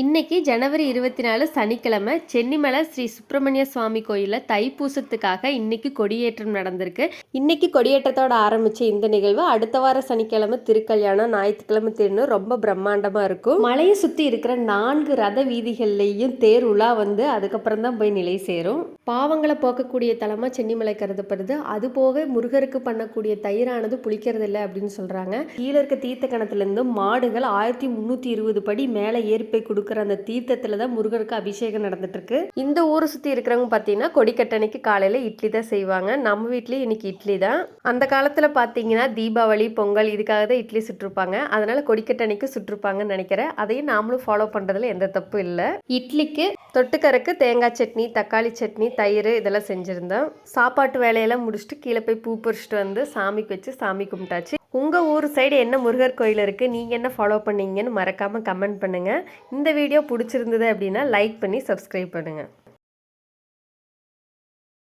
இன்னைக்கு ஜனவரி இருபத்தி நாலு சனிக்கிழமை சென்னிமலை ஸ்ரீ சுப்பிரமணிய சுவாமி கோயிலில் தைப்பூசத்துக்காக இன்னைக்கு கொடியேற்றம் நடந்திருக்கு. இன்னைக்கு கொடியேற்றத்தோட ஆரம்பிச்ச இந்த நிகழ்வு அடுத்த வார சனிக்கிழமை திருக்கல்யாணம் ஞாயிற்றுக்கிழமை திருன்னு ரொம்ப பிரம்மாண்டமாக இருக்கும். மலையை சுற்றி இருக்கிற நான்கு ரத வீதிகள்லேயும் தேர் உலா வந்து அதுக்கப்புறம் தான் போய் நிலை சேரும். பாவங்களை போக்கக்கூடிய தலமாக சென்னிமலை கருதப்படுது. அது போக முருகருக்கு பண்ணக்கூடிய தயிரானது புளிக்கிறது இல்லை அப்படின்னு சொல்கிறாங்க கீழே இருக்க தீர்த்த கணத்துலேருந்து மாடுகள் ஆயிரத்தி முந்நூற்றி இருபது படி மேலே ஏற்பை போய் கொடுக்குற அந்த தீர்த்தத்தில் தான் முருகருக்கு அபிஷேகம் நடந்துட்டுருக்கு. இந்த ஊரை சுற்றி இருக்கிறவங்க பார்த்தீங்கன்னா கொடிக்கட்டணைக்கு காலையில் இட்லி தான் செய்வாங்க. நம்ம வீட்லேயும் இன்னைக்கு இட்லி தான். அந்த காலத்தில் பார்த்தீங்கன்னா தீபாவளி பொங்கல் இதுக்காக தான் இட்லி சுட்டிருப்பாங்க. அதனால் கொடிக்கட்டணைக்கு சுட்டிருப்பாங்கன்னு நினைக்கிறேன். அதையும் நாமளும் ஃபாலோ பண்ணுறதுல எந்த தப்பும் இல்லை. இட்லிக்கு தொட்டுக்கறக்கு தேங்காய் சட்னி தக்காளி சட்னி தயிர் இதெல்லாம் செஞ்சுருந்தோம். சாப்பாட்டு வேலையெல்லாம் முடிச்சுட்டு கீழே போய் பூ பறிச்சுட்டு வந்து சாமிக்கு வச்சு சாமி கும்பிட்டாச்சு. உங்கள் ஊர் சைடு என்ன முருகர் கோயில் இருக்குது நீங்கள் என்ன ஃபாலோ பண்ணீங்கன்னு மறக்காமல் கமெண்ட் பண்ணுங்கள் இந்த வீடியோ பிடிச்சிருந்தது அப்படின்னா லைக் பண்ணி சப்ஸ்கிரைப் பண்ணுங்கள்